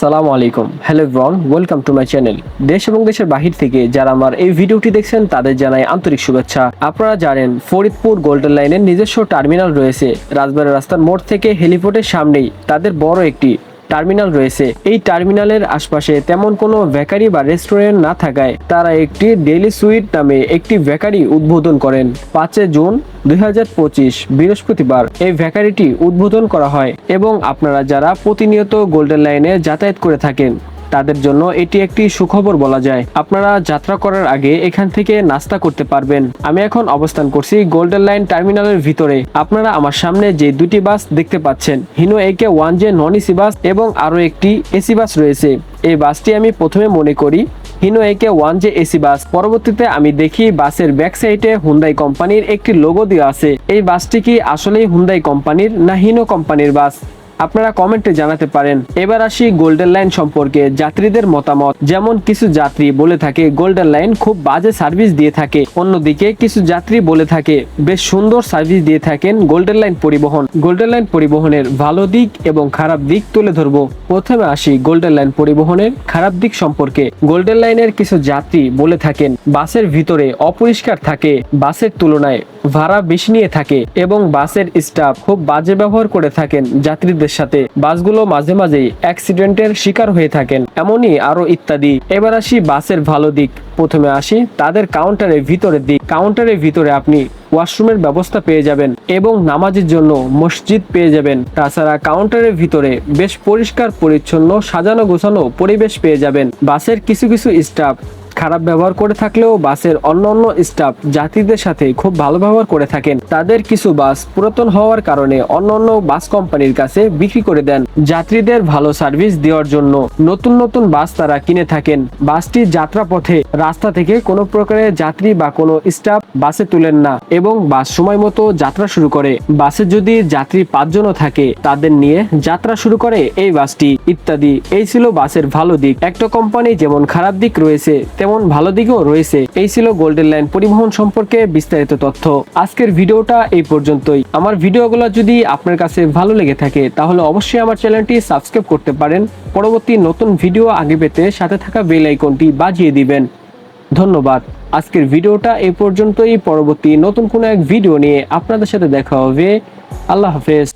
সালামু আলাইকুম। হ্যালো ব্রন ওয়েলকাম টু মাই চ্যানেল দেশ এবং দেশের বাহির থেকে যারা আমার এই ভিডিওটি দেখছেন, তাদের জানাই আন্তরিক শুভেচ্ছা। আপনারা জানেন, ফরিদপুর গোল্ডেন লাইনের নিজস্ব টার্মিনাল রয়েছে। রাজবাড়ি রাস্তার মোড় থেকে হেলিপোর্টের সামনেই তাদের বড় একটি টার্মিনাল রয়েছে। এই টার্মিনালের আশপাশে তেমন কোনো বেকারি বা রেস্টুরেন্ট না থাকায় তারা একটি ডেলি সুইট নামে একটি বেকারি উদ্বোধন করেন। পাঁচে জুন দুই হাজার পঁচিশ, বৃহস্পতিবার এই ভ্যাকারিটি উদ্বোধন করা হয় এবং আপনারা যারা প্রতিনিয়ত গোল্ডেন লাইনে যাতায়াত করে থাকেন তাদের জন্য এটি একটি সুখবর বলা যায়। আপনারা যাত্রা করার আগে এখান থেকে নাস্তা করতে পারবেন। আমি এখন অবস্থান করছি গোল্ডেন লাইন টার্মিনালের ভিতরে। আপনারা আমার সামনে যে দুটি বাস দেখতে পাচ্ছেন, Hino AK one J non AC bus এবং আরও একটি এসি বাস রয়েছে। এই বাসটি আমি প্রথমে মনে করি, Hino AK one J AC bus. পরবর্তীতে আমি দেখি বাসের ব্যাক সাইডে হুন্দাই কোম্পানির একটি লোগো দেওয়া আছে। এই বাসটি কি আসলেই হুন্দাই কোম্পানির না হিনো কোম্পানির বাস? আপনারা কমেন্টে জানাতে পারেন। এবার আসি গোল্ডেন লাইন সম্পর্কে যাত্রীদের মতামত। যেমন কিছু যাত্রী বলে থাকে গোল্ডেন লাইন খুব বাজে সার্ভিস দিয়ে থাকে। অন্যদিকে কিছু যাত্রী বলে থাকে, বেশ সুন্দর সার্ভিস দিয়ে থাকেন গোল্ডেন লাইন পরিবহন। গোল্ডেন লাইন পরিবহনের ভালো দিক এবং খারাপ দিক তুলে ধরবো। প্রথমে আসি গোল্ডেন লাইন পরিবহনের খারাপ দিক সম্পর্কে। গোল্ডেন লাইনের কিছু যাত্রী বলে থাকেন, বাসের ভিতরে অপরিষ্কার থাকে, বাসের তুলনায় ভাড়া বেশি নিয়ে থাকে এবং বাসের স্টাফ খুব বাজে ব্যবহার করে থাকেন যাত্রীদের সাথে। বাসগুলো মাঝে মাঝেই অ্যাক্সিডেন্টের শিকার হয়ে থাকেন। এমনই আরও ইত্যাদি। এবার আসি বাসের ভালো দিক। প্রথমে আসি তাদের কাউন্টারের ভিতরের দিক। কাউন্টারের ভিতরে আপনি ওয়াশরুমের ব্যবস্থা পেয়ে যাবেন এবং নামাজের জন্য মসজিদ পেয়ে যাবেন। তাছাড়া কাউন্টারের ভিতরে বেশ পরিষ্কার, পরিচ্ছন্ন সাজানো গোছানো পরিবেশ পেয়ে যাবেন। বাসের কিছু কিছু স্টাফ খারাপ ব্যবহার করে থাকলেও বাসের অন্য অন্য স্টাফ যাত্রীদের সাথে খুব ভালো ব্যবহার করে থাকেন। তাদের কিছু বাস পুরাতন হওয়ার কারণে অন্য অন্য বাস কোম্পানির কাছে বিক্রি করে দেন যাত্রীদের ভালো সার্ভিস দেওয়ার জন্য। নতুন নতুন বাস তারা কিনে থাকেন। বাসটি যাত্রা পথে রাস্তা থেকে কোনো প্রকারের যাত্রী বা কোনো স্টাফ বাসে তুলেন না এবং বাস সময় মতো যাত্রা শুরু করে। বাসে যদি যাত্রী পাঁচজনও থাকে, তাদের নিয়ে যাত্রা শুরু করে এই বাসটি, ইত্যাদি। এই ছিল বাসের ভালো দিক। একটা কোম্পানি যেমন খারাপ দিক রয়েছে, তেমন ভালো দিকও রয়েছে। এই ছিল গোল্ডেন লাইন পরিবহন সম্পর্কে বিস্তারিত তথ্য। আজকের ভিডিওটা এই পর্যন্তই। আমার ভিডিওগুলো যদি আপনার কাছে ভালো লেগে থাকে, তাহলে অবশ্যই আমার চ্যানেলটি সাবস্ক্রাইব করতে পারেন। পরবর্তী নতুন ভিডিও আগে পেতে সাথে থাকা বেল আইকনটি বাজিয়ে দিবেন। ধন্যবাদ। আজকের ভিডিওটা এ পর্যন্তই। পরবর্তী নতুন কোনো এক ভিডিও নিয়ে আপনাদের সাথে দেখা হবে। আল্লাহ হাফেজ।